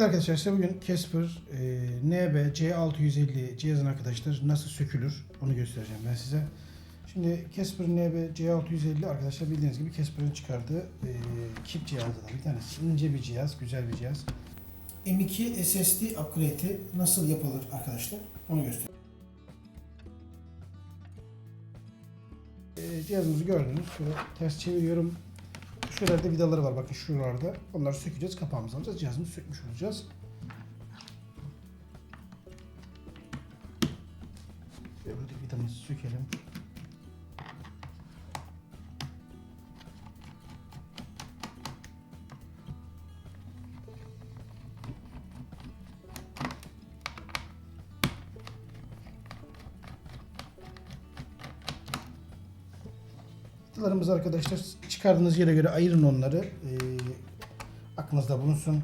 Evet arkadaşlar size bugün Casper e, NB C650 cihazın arkadaşlar nasıl sökülür onu göstereceğim ben size. Şimdi Casper NB C650 arkadaşlar bildiğiniz gibi Casper'ın çıkardığı e, kit cihazlardan bir tanesi. İnce bir cihaz, güzel bir cihaz. M2 SSD upgrade'i nasıl yapılır arkadaşlar onu göstereyim. E, cihazımızı gördünüz. Şöyle ters çeviriyorum. Şuralarda vidaları var bakın şuralarda. Onları sökeceğiz, kapağımızı alacağız. Cihazımızı sökmüş olacağız. Şöyle buradaki vidamızı sökelim. Vidalarımızı arkadaşlar çıkardığınız yere göre ayırın onları. Ee, aklınızda bulunsun.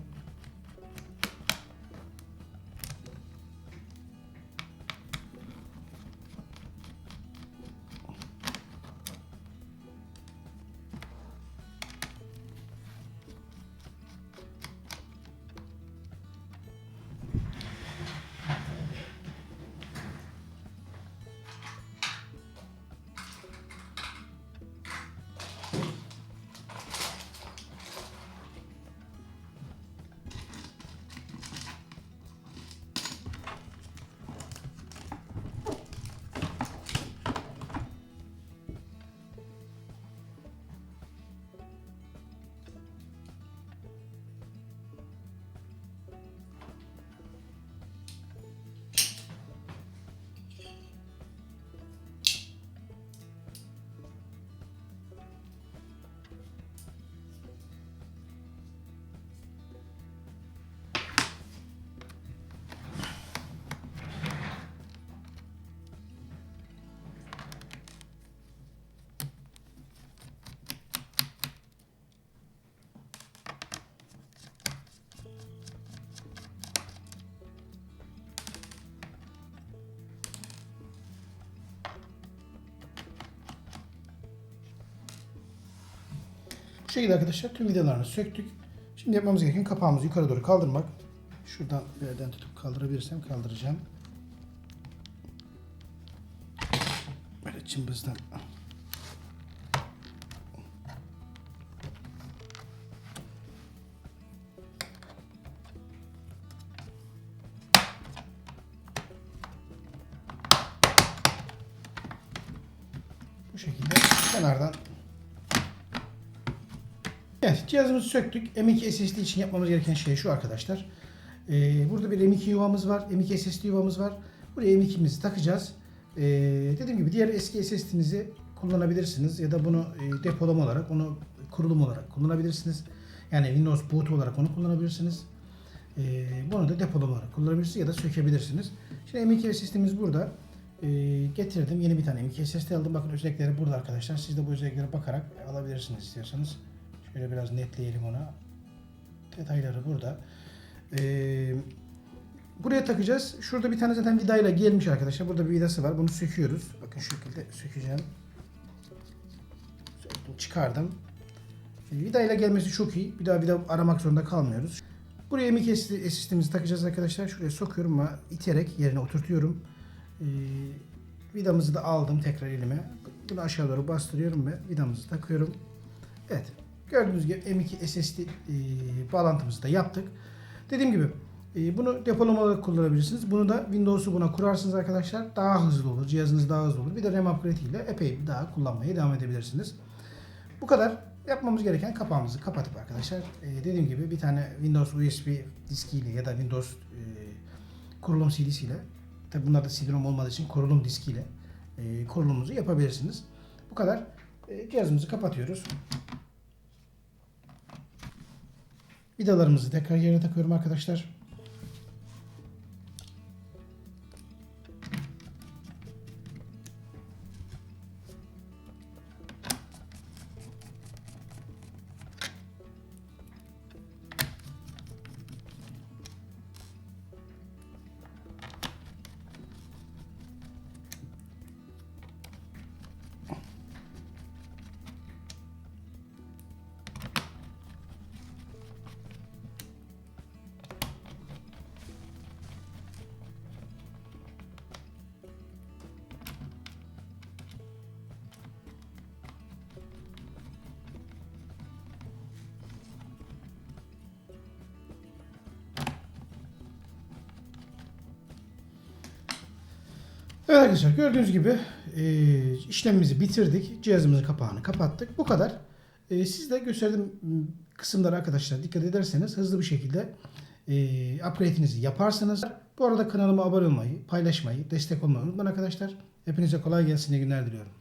Şekilde arkadaşlar tüm vidalarını söktük. Şimdi yapmamız gereken kapağımızı yukarı doğru kaldırmak. Şuradan bir yerden tutup kaldırabilirsem kaldıracağım. Böyle cımbızdan. Bu şekilde kenardan Evet cihazımızı söktük. M2 SSD için yapmamız gereken şey şu arkadaşlar. Ee, burada bir M2 yuvamız var. M2 SSD yuvamız var. Buraya M2'mizi takacağız. Ee, dediğim gibi diğer eski SSD'nizi kullanabilirsiniz. Ya da bunu e, depolama olarak, onu kurulum olarak kullanabilirsiniz. Yani Windows boot olarak onu kullanabilirsiniz. Ee, bunu da depolama olarak kullanabilirsiniz ya da sökebilirsiniz. Şimdi M2 SSD'miz burada. Ee, getirdim. Yeni bir tane M2 SSD aldım. Bakın özellikleri burada arkadaşlar. Siz de bu özelliklere bakarak alabilirsiniz istiyorsanız. Şöyle biraz netleyelim onu. Detayları burada. Ee, buraya takacağız. Şurada bir tane zaten vidayla gelmiş arkadaşlar. Burada bir vidası var. Bunu söküyoruz. Bakın şu şekilde sökeceğim. Söktüm, çıkardım. Şimdi vidayla gelmesi çok iyi. Bir daha vida aramak zorunda kalmıyoruz. Buraya M2 SSD'mizi takacağız arkadaşlar. Şuraya sokuyorum ama iterek yerine oturtuyorum. Ee, vidamızı da aldım tekrar elime. Bunu aşağı doğru bastırıyorum ve vidamızı takıyorum. Evet. Gördüğünüz gibi M2 SSD e, bağlantımızı da yaptık. Dediğim gibi e, bunu depolama olarak kullanabilirsiniz. Bunu da Windows'u buna kurarsınız arkadaşlar. Daha hızlı olur. Cihazınız daha hızlı olur. Bir de RAM upgrade ile epey daha kullanmaya devam edebilirsiniz. Bu kadar. Yapmamız gereken kapağımızı kapatıp arkadaşlar e, dediğim gibi bir tane Windows USB diskiyle ya da Windows e, kurulum CD'siyle tabi bunlarda CD-ROM olmadığı için kurulum diskiyle e, kurulumunuzu yapabilirsiniz. Bu kadar. E, cihazımızı kapatıyoruz. Vidalarımızı tekrar yerine takıyorum arkadaşlar. Evet arkadaşlar gördüğünüz gibi e, işlemimizi bitirdik. Cihazımızın kapağını kapattık. Bu kadar. E, siz de gösterdiğim kısımlara arkadaşlar dikkat ederseniz hızlı bir şekilde e, upgrade'inizi yaparsınız. Bu arada kanalıma abone olmayı, paylaşmayı, destek olmayı unutmayın arkadaşlar. Hepinize kolay gelsin, iyi günler diliyorum.